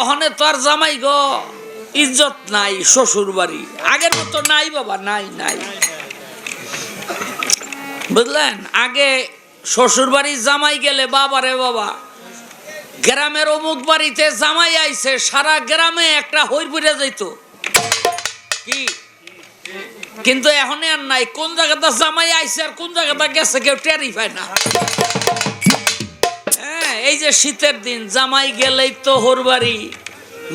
ওখানে তো আর জামাই গো। ইজ্জত নাই শ্বশুর বাড়ি আগের মতো নাই বাবা, নাই নাই। বুঝলেন? আগে শ্বশুর বাড়ি জামাই গেলে বাবা রে বাবা, গ্রামের অমুক বাড়িতে জামাই আইছে, সারা গ্রামে একটা হইরপুরে যাইত। কি? কিন্তু এখন আর নাই। কোন জায়গাটা জামাই আইছে আর কোন জায়গাটা গেছে কেউ টেরি পায় না। এই যে শীতের দিন, জামাই গেলেই তো হোরবাড়ি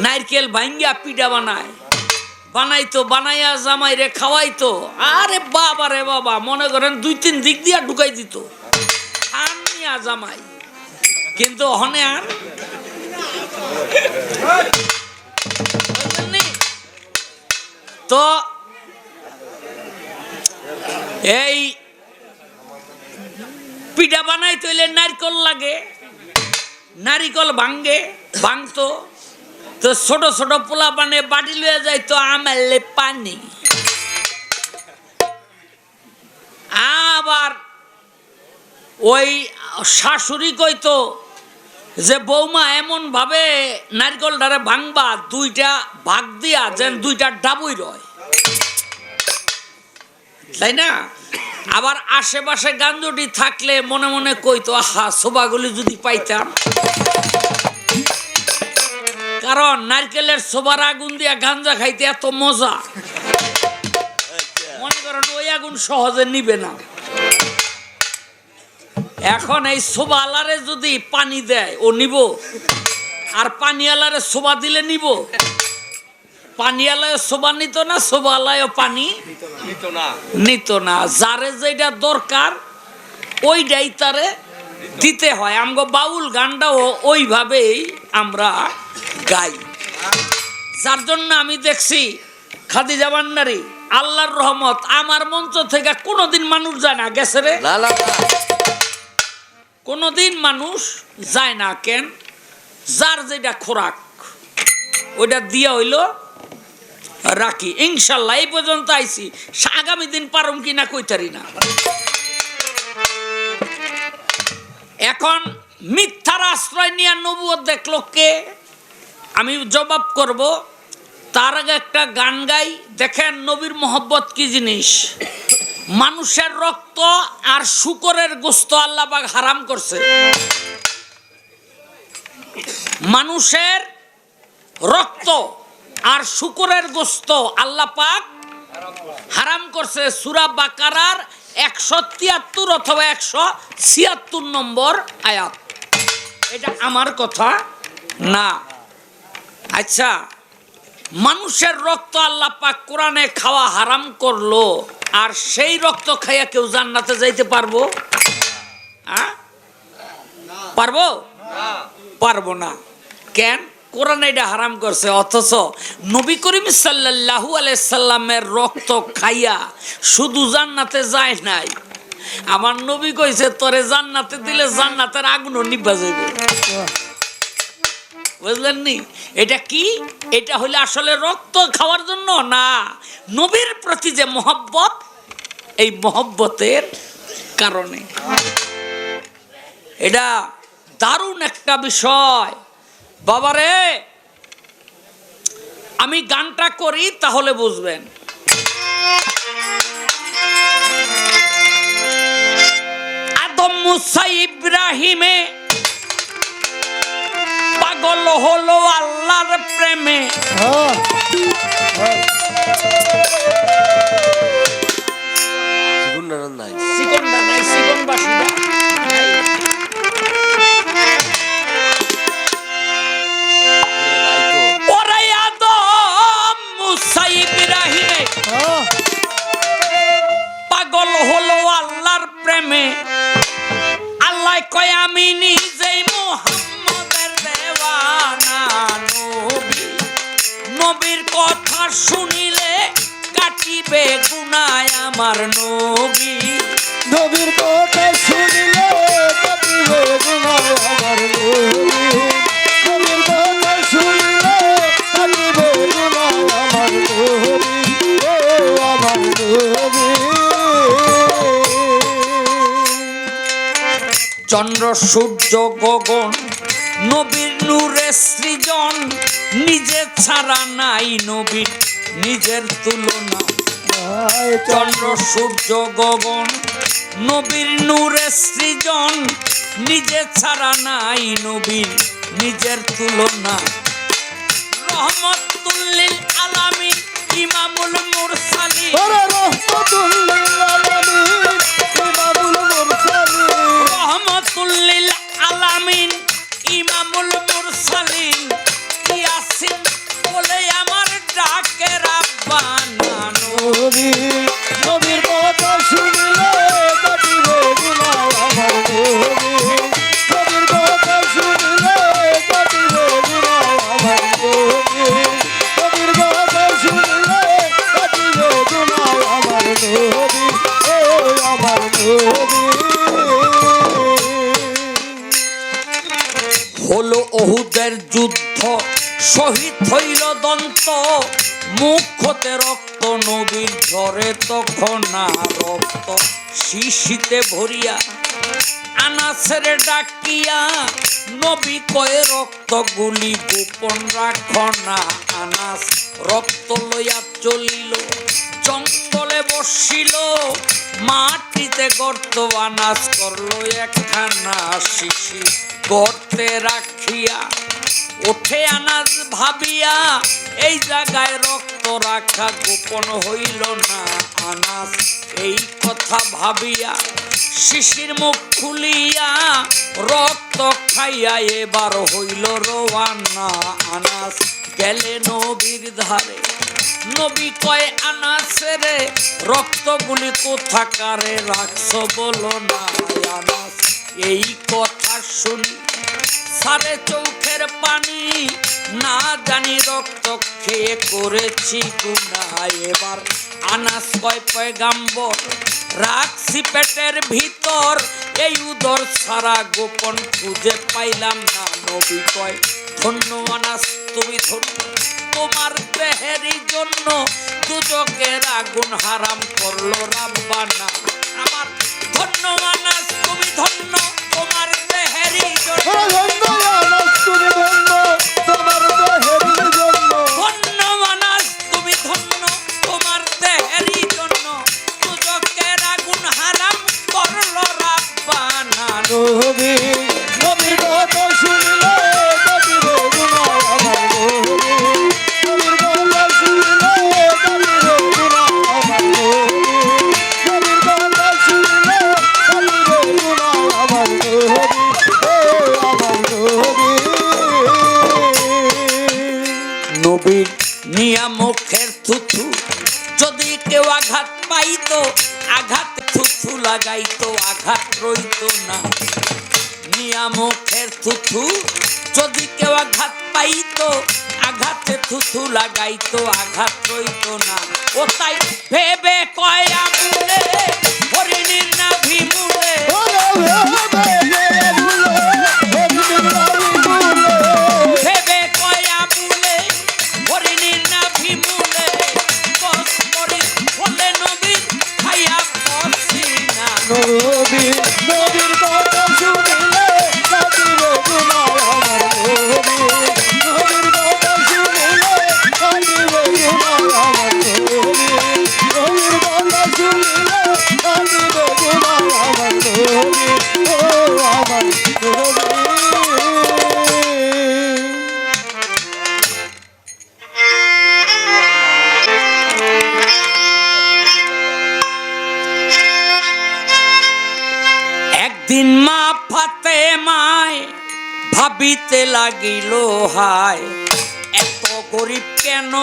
নারকেল ভাঙ্গিয়া পিঠা বানায়। বানাইতো, বানাইয়া জামাই রে খাওয়াইতো। আরে বাবা রে বাবা, মনে করেন দুই তিন দিক দিয়া ঢুকাই দিত। আনিয়া জামাই। কিন্তু হনে আর তো এই পিঠা বানাই তৈলে নারকল লাগে। নারিকল ভাঙ্গে ভাঙতো। তো ছোট ছোট পোলা পানে বাটি লয়ে যাইতো আমালে পানি। আবার ওই শাশুড়ি কইতো যে, বৌমা এমন ভাবে নারকলটারে ভাঙবা, দুইটা ভাগ দিয়া যেন দুইটা ডাবুই রয়। তাই না? আবার আশেপাশে গাঞ্জটি থাকলে মনে মনে কইতো, আহা, শোভাগুলি যদি পাইতাম। কারণ নারকেলের সোবার আগুন দিয়া গাঞ্জা খাইতে এত মজা। মনে করেন ওই আগুন সহজে নিবে না। এখন এই আলারে যদি পানি দেয়, ও নিব। আর পানি আলারে সোবা দিলে নিব। পানি আলায় সোবা নিত না আলায় পানি? নিত না। নিত না যারে যেটা দরকার ওইটাই তারে দিতে হয়। আমগো বাউল গানটাও ওইভাবেই আমরা গাই। যার জন্য আমি দেখছি খাদিজা ভান্ডারি আল্লাহর রহমত আমার মঞ্চ থেকে কোনোদিন মানুষ যায় না। গেছে রে। কোনোদিন মানুষ যায় না। কেন? যার যেটা খোরাক ওইটা দিয়া হইল রাখি। ইনশাল্লাহ এই পর্যন্ত আইছি। আগামী দিন পারম কিনা কইতারি না। এখন মিথ্যার আশ্রয় নিয়ে নবুয় দেখল কে? আমি জবাব করব, তার আগে একটা গান গাই। দেখেন নবীর মোহব্বত কি জিনিস? মানুষের রক্ত আর শুকরের গোস্ত আল্লাহবাগ হারাম করছে। মানুষের রক্ত আর শুকরের গোস্ত আল্লাহ পাক হারাম করছে। সুরা বাকারার একশো তিয়াত্তর অথবা একশো ছিয়াত্তর নম্বর আয়াত। এটা আমার কথা না। আচ্ছা মানুষের রক্ত আল্লাহ পাক কোরআনে খাওয়া হারাম করল আর সেই রক্ত খাইয়া কেউ জান্নাতে যাইতে পারব? পারব? পারব না। কেন? কোরআন এটা হারাম করছে, অথচ নবী করিম সাল্লাল্লাহু আলাইসাল্লামের রক্ত খাইয়া শুধু জান্নাতে যায় নাই। আমার নবী কইছে, তোরে জান্নাতে দিলে জান্নাতের আগুনও নিভা যাইবে। বুঝলেন নি? এটা কি? এটা হলে আসলে রক্ত খাওয়ার জন্য না? নবীর প্রতি যে মোহব্বত, এই মোহব্বতের কারণে। এটা দারুণ একটা বিষয়। বাবারে আমি গানটা করি তাহলে বুঝবেন। আদম মুসা ইব্রাহিমে পাগল হলো আল্লাহর প্রেমে। সেগুন নাই। নাই চন্দ্র, সূর্য, গগন, নবীর নূরে সৃজন। নিজে ছাড়া নাই নবীর, নিজের তুলনা। চন্দ্র, সূর্য, গগন, নবীর নূরে সৃজন। নিজে ছাড়া নাই নবীর, নিজের তুলনা। রহমতুল্লিল আলামিন, ইমামুল মুরসালিন। ওরে রহমতুল রহমতুল্লিল আলামিন ইমামুল মুরসালিন ইয়াসিন শিশিতে ভরিয়া, আনাসের ডাকিয়া, নবী কয়ে রক্ত গুলি, গোপন রাখ না আনাস। রক্ত লইয়া চলিল, জঙ্গলে বসিল, মাটিতে গর্ত আনাস করল, একখানা শিশি গর্তে রাখিয়া। ওঠে আনাজ ভাবিয়া, এই জায়গায় রক্ত রাখা গোপন হইল না আনাস। এই কথা ভাবিয়া শিশির মুখ খুলিয়া রক্ত খাইয়া এবার হইল রোয়ানা আনাস। গেলে নবীর ধারে। নবী কয় আনাসেরে রক্তগুলি কোথাকারে রাখছো বলো না আনাস। এই কথা শুনি। সারে চৌখের পানি, না জানি রক্ত খেয়ে করেছি গুনা এবার আনাস কয় পয়গাম্বর, রাখছি পেটের ভিতর। এই উদর সারা গোপন খুঁজে পাইলাম না, নবী কয়, ধন্য আনাস, তুমি ধন্য। তোমার দেহেরই জন্য দুজকের আগুন হারাম করল রাব্বানা। আমার ধন্য আনাস, তুমি ধন্য। তোমার দেহেরই জন্য ধন্য আনাস, তুমি ধন্য। থুথু। যদি কেউ আঘাত পাইতো, আঘাতে থুথু লাগাইতো, আঘাত রইতো না। ও তাই ভেবে কয় আমুলে। লাগিল হায়। এত গরিব কেন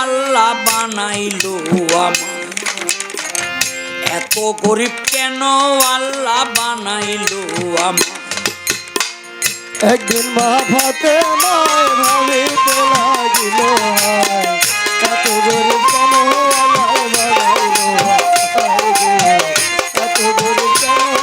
আল্লাহ বানাইলো আমায়? এত গরিব কেন আল্লাহ বানাইলো আমায়? একদিন মা ভাতে মায় ভাবিতে লাগিল কেন আল্লাহ বানাইলো কত গরিব কেন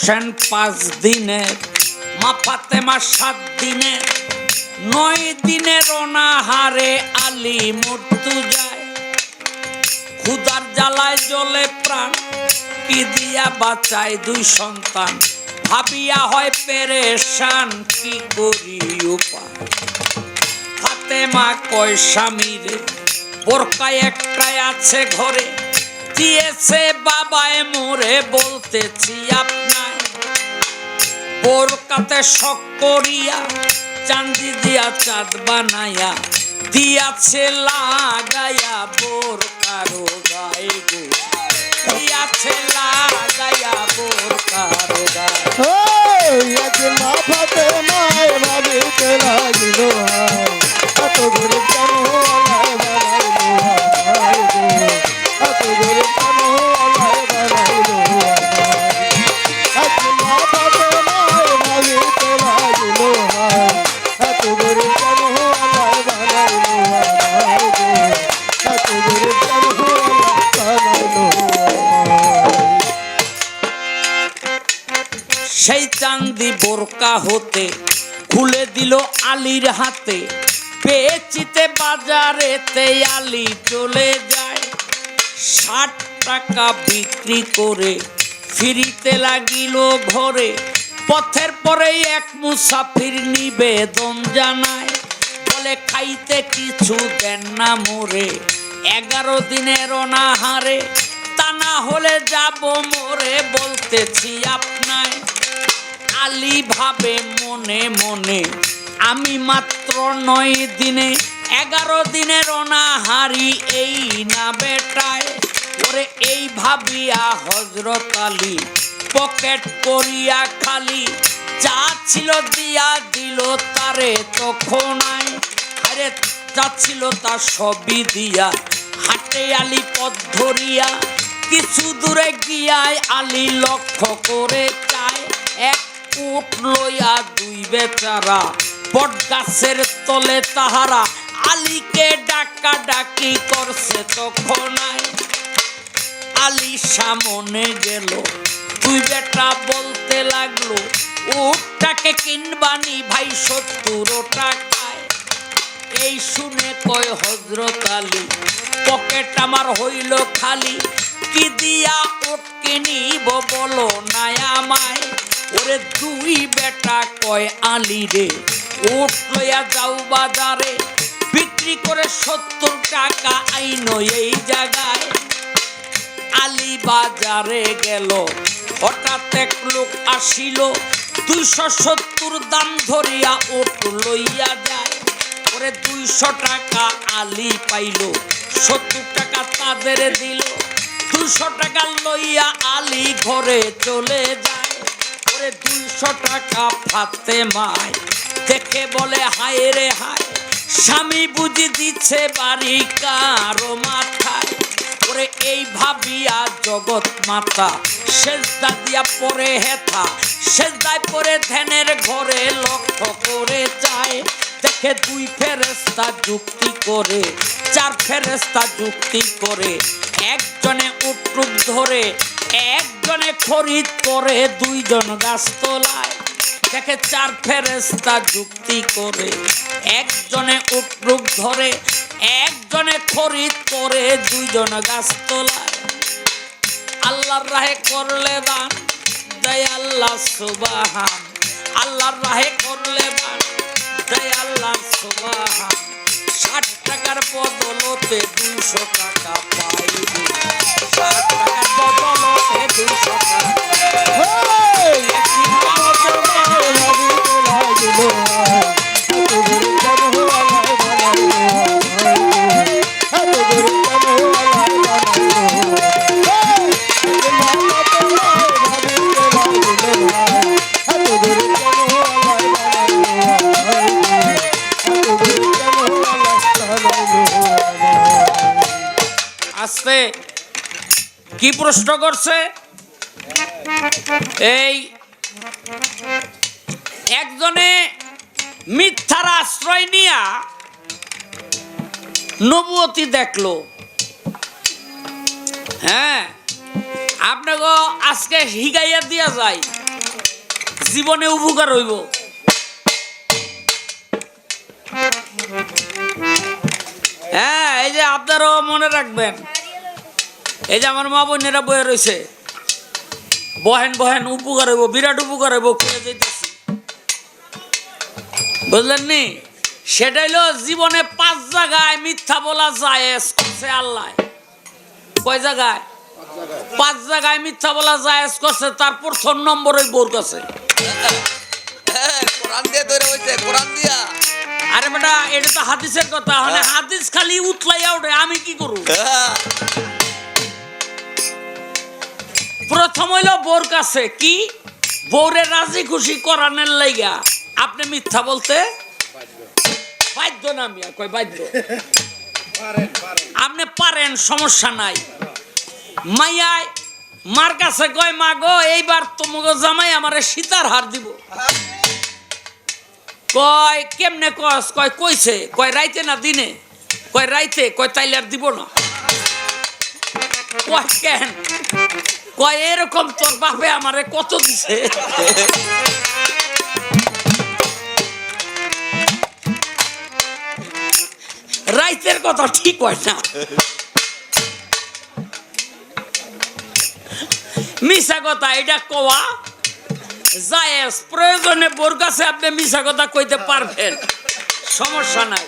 হোসেন পাঁচ দিনের মা ফাতেমা সাত দিনের নয় দিনের অনাহারে আলী মৃত্যু যায়। ক্ষুদার জ্বালায় জলে প্রাণ, কি দিয়া বাঁচায় দুই সন্তান? ভাবিয়া হয় পেরেশান, কি করি উপায়? ফাতেমা কয় স্বামীরে বোরকায় একটাই আছে ঘরে। দিয়েছে বাবায় মোরে, বলতেছি আপনার বোরকাতে শখ করিয়া, চান্দি দিয়া চাঁদ বানাইয়া, দিয়াছে লাগাইয়া বোরকারো গায়ে গো। দিয়াছে লাগাইয়া বোরকারো গায়ে ওই এক মা ফাতে মায় ভাবিতে লাগিল গরিব কেন গরিব চান্দি হতে খুলে দিল আলীর হাতে। পেয়েছিতে বাজারেতে আলি চলে যায়। ষাট টাকা বিক্রি করে ফিরিতে লাগিল ঘরে। পথের পরে এক মুসাফির নিবেদন জানায়, বলে, খাইতে কিছু দেন না মোরে। এগারো দিনের অনাহারে তা না হলে যাব মোরে, বলতেছি আপনায়। আলী ভাবে মনে মনে। আমি মাত্র নয় দিনে, এগারো দিনের অনাহারি এই না বেটায়। ওরে এই ভাবিয়া হজরত আলী, পকেট করিয়া খালি। যা ছিল দিয়া দিল তারে তখন আরে যা ছিল তা সবই দিয়া। হাটে আলি পথ ধরিয়া, কিছু দূরে গিয়ায় আলী লক্ষ্য করে চায়। এক উট লইয়া দুই বেচারা বট গাছের তলে তাহারা। আলীকে ডাকা ডাকি করছে তখন আলী সামনে গেল তুই বেটা বলতে লাগল, উটটাকে কিনবানি ভাই সত্তর টাকায়। এই শুনে কয় হজরত আলী, পকেট আমার হইল খালি, কি দিয়া ওটকে নিব বলো নাই আমায়? ওরে দুই বেটা কয় আলী রে? ওট যাও বাজারে, বিক্রি করে সত্তর টাকা আইনো এই জায়গায়। আলী বাজারে গেল, হঠাৎ এক লোক আসিল, দুইশো সত্তর দাম ধরিয়া ওট লইয়া যায়। ওরে দুইশো টাকা আলি পাইল, সত্তর টাকা তাদের দিল। দুইশো টাকা লইয়া আলি ঘরে চলে যায়। ওরে দুইশো টাকা ফাতে মায়। দেখে বলে, হায় রে হায়, স্বামী বুঝি দিচ্ছে বাড়ি কারও মাথায়। এই ভাবিয়া জগৎ মাতা দিয়া পরে হেথা পরে ধ্যানের ঘরে লক্ষ্য করে যায় দেখে দুই ফেরেস্তা যুক্তি করে, চার ফেরেস্তা যুক্তি করে, একজনে উট্রুপ ধরে একজনে খরিদ করে, দুইজন গাছ তোলায়। দেখে চার ফেরেস্তা যুক্তি করে, একজনে উটরুক ধরে, একজনে খরিদ করে, দুইজন গাছ তোলায়। আল্লাহর রাহে করলে দান, জয় আল্লাহ সুবাহান। আল্লাহর রাহে করলে দান, জয় আল্লাহ সুবাহান। টাকার বদলতে দুশো টাকা পাইব। ষাট টাকার বদলতে দুশো টাকা। আসতে কি প্রশ্ন করছে? এই একজনে মিথ্যার আশ্রয় নিয়া নবুয়তি দেখল। হ্যাঁ আপনাকে আজকে হিগাইয়া দিয়া যায় জীবনে উপকার হইব। হ্যাঁ এই যে আপনারও মনে রাখবেন। এই যে আমার মা বোনেরা বয়ে রয়েছে। বহেন বহেন উপকার হইব বিরাট উপকার হইব খুঁজে যেতেছি বুঝলেন নি? সেটা হইল জীবনে পাঁচ জায়গায় মিথ্যা বলা যায় করছে আল্লাহ। কয় জায়গায়? পাঁচ জায়গায় মিথ্যা বলা জায়েজ করছে তার প্রথম নম্বর ওই বোর কাছে। হ্যাঁ, কোরআন দিয়ে তৈরি হয়েছে কোরআন দিয়া। আরে বেটা এটা তো হাদিসের কথা মানে হাদিস খালি উতলাইয়া ওঠে আমি কি করব? হ্যাঁ, প্রথম হইল বোর কাছে, কি? বউরে রাজি খুশি করানের লাইগা। আপনি মিথ্যা বলতে বাধ্য না মিয়া কয় বাধ্য? আপনি পারেন, সমস্যা নাই। মাইয়ায় মার কাছে কয়, মা গো, এইবার তোমাকে জামাই আমারে সীতার হার দিব। কয়, কেমনে কস? কয়, কইছে। কয়, রাইতে না দিনে? কয়, রাইতে। কয়, তাইলে আর দিব না। কয়, কেন? কয়, এরকম তোর বাপে আমারে কত দিছে? রাইতের কথা ঠিক হয় না। মিশা কথা এটা কোয়া জায়েজ, প্রয়োজনে বোর কাছে আপনি মিশা কথা কইতে পারবেন, সমস্যা নাই।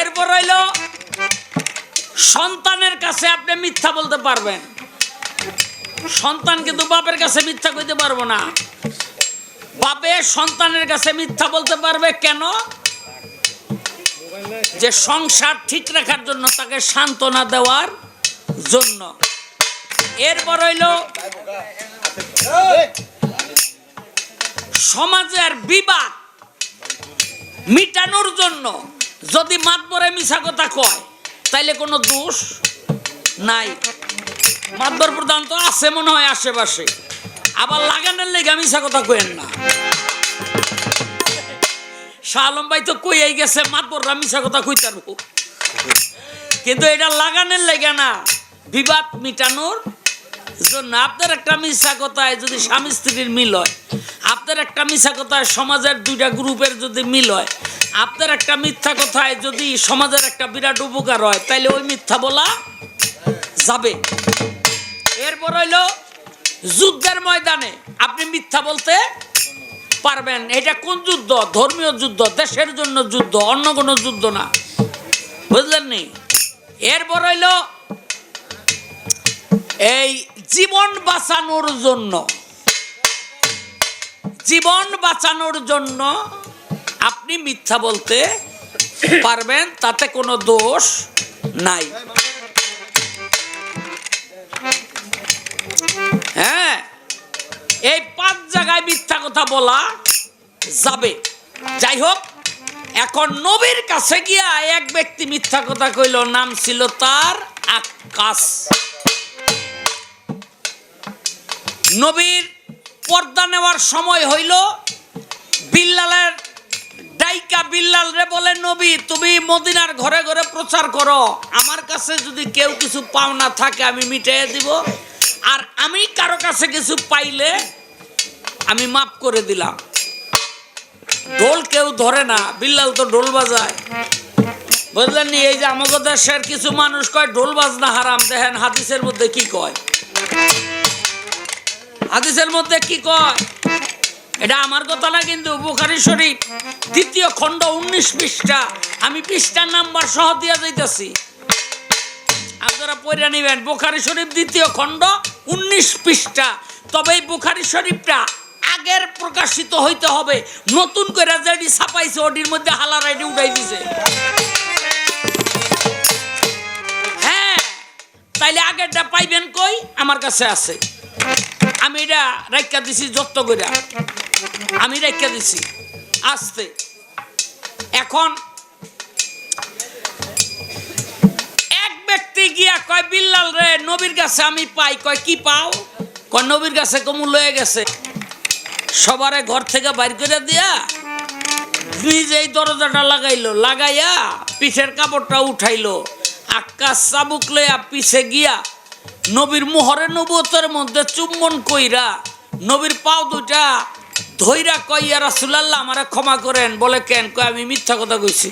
এরপর হইল, সন্তানের কাছে আপনি মিথ্যা বলতে পারবেন। সন্তান কিন্তু বাপের কাছে মিথ্যা কইতে পারব না। বাপে সন্তানের কাছে মিথ্যা বলতে পারবে কেন? যে সংসার ঠিক রাখার জন্য তাকে সান্ত্বনা দেওয়ার জন্য। এরপর হইল, সমাজের বিবাদ মিটানোর জন্য যদি মাতবরে মিশা কথা কয়, তাইলে কোনো দোষ নাই। মাতবর প্রধান তো আছে মনে হয় আশেপাশে। আবার লাগানোর লেগে মিশা কথা কইেন না। শাহ ভাই তো কইয়াই গেছে মাতবররা মিশা কথা কইতার কিন্তু এটা লাগানোর লেগে না, বিবাদ মিটানোর জন্য আপনার একটা মিশা কথায় যদি স্বামী স্ত্রীর মিল হয়, আপনার একটা মিশা কথায় সমাজের দুইটা গ্রুপের যদি মিল হয়, আপনার একটা মিথ্যা কথায় যদি সমাজের একটা বিরাট উপকার হয়, তাইলে ওই মিথ্যা বলা যাবে। এরপর হইল যুদ্ধের ময়দানে। আপনি মিথ্যা বলতে পারবেন। এটা কোন যুদ্ধ? ধর্মীয় যুদ্ধ, দেশের জন্য যুদ্ধ, অন্য কোনো যুদ্ধ না। বুঝলেন নি? এরপর হইল এই জীবন বাঁচানোর জন্য। জীবন বাঁচানোর জন্য আপনি মিথ্যা বলতে পারবেন, তাতে কোনো দোষ নাই। জায়গায় মিথ্যা কথা বলা যাবে। যাই হোক এখন নবীর কাছে গিয়া এক ব্যক্তি মিথ্যা কথা কইল, নাম ছিল তার আকাশ। নবীর পর্দা নেওয়ার সময় হইল, বিল্লালের ডাইকা বিল্লাল রে বলে, নবী, তুমি মদিনার ঘরে ঘরে প্রচার করো। আমার কাছে যদি কেউ কিছু পাওনা থাকে, আমি মিটাইয়ে দিব। আর আমি কারও কাছে কিছু পাইলে আমি মাফ করে দিলাম। ঢোল কেউ ধরে না, বিল্লাল তো ঢোল বাজায়। বুঝলেন নি, এই যে আমাদের দেশের কিছু মানুষ কয়, ঢোল বাজনা হারাম, দেখেন হাদিসের মধ্যে কি কয়? হাদিসের মধ্যে কি কয়? এটা আমার কথা না, কিন্তু বুখারি শরীফ, দ্বিতীয় খণ্ড উনিশ পৃষ্ঠা, আমি পৃষ্ঠার নাম্বার সহ দিয়া যাইতেছি। আপনারা পড়ে নেবেন, বুখারি শরীফ দ্বিতীয় খণ্ড উনিশ পৃষ্ঠা। তবে এই বুখারি শরীফটা আগের প্রকাশিত হইতে হবে। নতুন করে যেটি ছাপাইছে ওটির মধ্যে হালা রাইডি উঠাই দিছে। হ্যাঁ তাইলে আগেরটা পাইবেন কই? আমার কাছে আছে। আমি এটা রাইকা দিছি যত্ন করে আমি রাইকা দিছি। আসতে। এখন এক ব্যক্তি গিয়া কয়, বিল্লাল রে, নবীর কাছে আমি পাই। কয়, কি পাও? কয়, নবীর কাছে কমু লয়ে গেছে। সবারে ঘর থেকে বাইর করে দিয়া নিজেই দরজাটা লাগাইলো, লাগাইয়া পিঠের কাপড়টা উঠাইলো। আকাশ চাবুক লইয়া পিছে গিয়া নবীর মোহরে নবুয়তের মধ্যে চুম্বন কইরা নবীর পাও দুটা ধইরা কইয়া রাসুলাল্লাহ, আমারে ক্ষমা করেন। বলে কেন? কয়, আমি মিথ্যা কথা কইছি।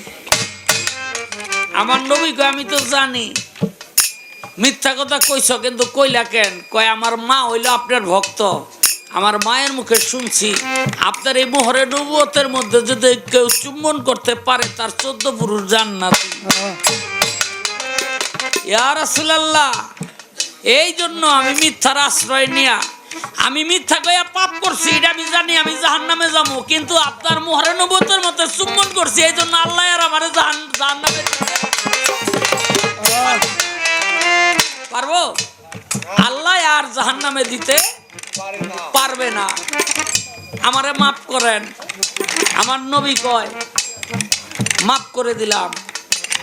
আমার নবী কয়, আমি তো জানি। মিথ্যা কথা কইছ, কিন্তু কইলা কেন? কয়, আমার মা হইল আপনার ভক্ত। আমার মায়ের মুখে শুনছি, আপনার এই মোহরে নবুয়তের মধ্যে যদি কেউ চুম্বন করতে পারে, তার চোদ্দ পুরুষ জান্নাতি। ইয়া রাসূলুল্লাহ, এই জন্য আমি মিথ্যার আশ্রয় নিয়া, আমি মিথ্যা কইয়া পাপ করছি, এটা আমি জানি, আমি জাহান্নামে যাব, কিন্তু আপনার মোহরে নবুয়তের মধ্যে চুম্বন করছি, এই জন্য আল্লাহ আর আমার জাহান, জাহান্নামে পারব? আর জাহান্নামে দিতে পারবে না। আমারে মাফ করেন। আমার নবী কয়, মাফ করে দিলাম।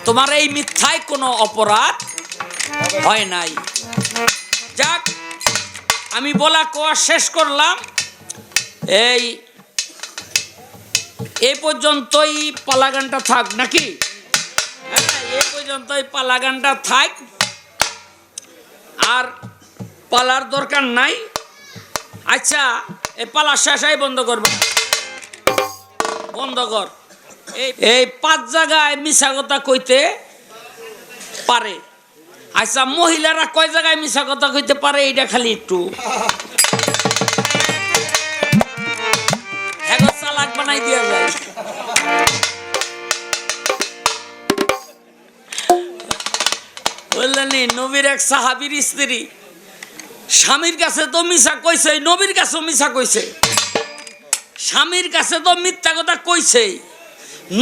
তোমার এই মিথ্যায় কোনো অপরাধ হয় নাই। যাক, আমি বলা কোয়া শেষ করলাম। এই এই পর্যন্তই পালাগানটা থাক নাকি? হ্যাঁ এই পর্যন্তই পালাগানটা থাক। আর পালার দরকার নাই। আচ্ছা এই পালা শেষাই বন্ধ করবা। বন্ধ কর। এই এই পাঁচ জায়গায় মিশা কথা কইতে পারে। আচ্ছা মহিলারা কয় জায়গায় মিশা কথা কইতে পারে, এইটা খালি একটু। দিয়া যায়। বললেন নবীর এক সাহাবীর স্ত্রী। স্বামীর কাছে তো মিশা কইছে, নবীর কাছেও মিশা কইছে। স্বামীর কাছে তো মিথ্যা কথা কইছে।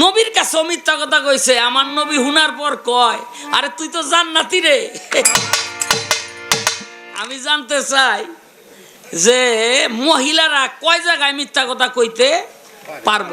নবীর কাছেও মিথ্যা কথা কইছে, আমার নবী হুনার পর কয়, আরে তুই তো জান্নাতি রে। আমি জানতে চাই যে মহিলারা কয় জায়গায় মিথ্যা কথা কইতে পারব?